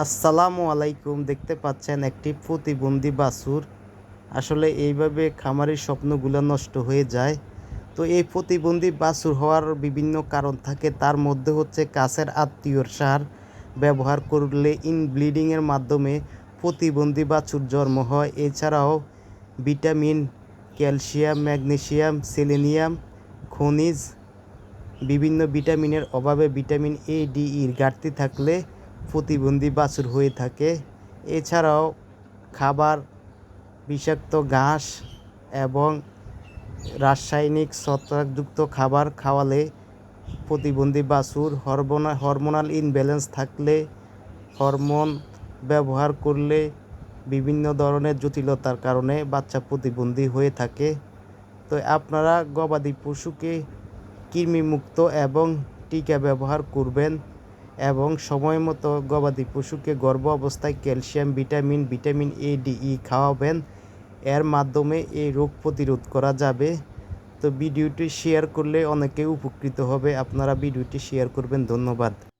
আসসালামু আলাইকুম। দেখতে পাচ্ছেন একটি প্রতিবন্ধী বাছুর। আসলে এইভাবে খামারের স্বপ্নগুলো নষ্ট হয়ে যায়। তো এই প্রতিবন্ধী বাছুর হওয়ার বিভিন্ন কারণ থাকে। তার মধ্যে হচ্ছে কাছের আত্মীয়র সার ব্যবহার করলে ইনব্লিডিংয়ের মাধ্যমে প্রতিবন্ধী বাছুর জন্ম হয়। এছাড়াও ভিটামিন, ক্যালসিয়াম, ম্যাগনেসিয়াম, সেলেনিয়াম, খনিজ, বিভিন্ন ভিটামিনের অভাবে ভিটামিন এ, ডি ইর ঘাটতি থাকলে প্রতিবন্ধী বাছুর হয়ে থাকে। এছাড়াও খাবার, বিষাক্ত ঘাস এবং রাসায়নিক ছত্রাকযুক্ত খাবার খাওয়ালে প্রতিবন্ধী বাছুর হরমোনা, হরমোনাল ইনব্যালেন্স থাকলে, হরমোন ব্যবহার করলে বিভিন্ন ধরনের জটিলতার কারণে বাচ্চা প্রতিবন্ধী হয়ে থাকে। তো আপনারা গবাদি পশুকে কৃমিমুক্ত এবং টিকা ব্যবহার করবেন। এবং সময় মতো গবাদি পশুকে গর্ভ অবস্থায় calcium, vitamin vitamin A D E খাওয়াবেন। এর মাধ্যমে এই রোগ প্রতিরোধ করা যাবে। তো ভিডিওটি শেয়ার করলে অনেকে উপকৃত হবে। আপনারা ভিডিওটি শেয়ার করবেন। ধন্যবাদ।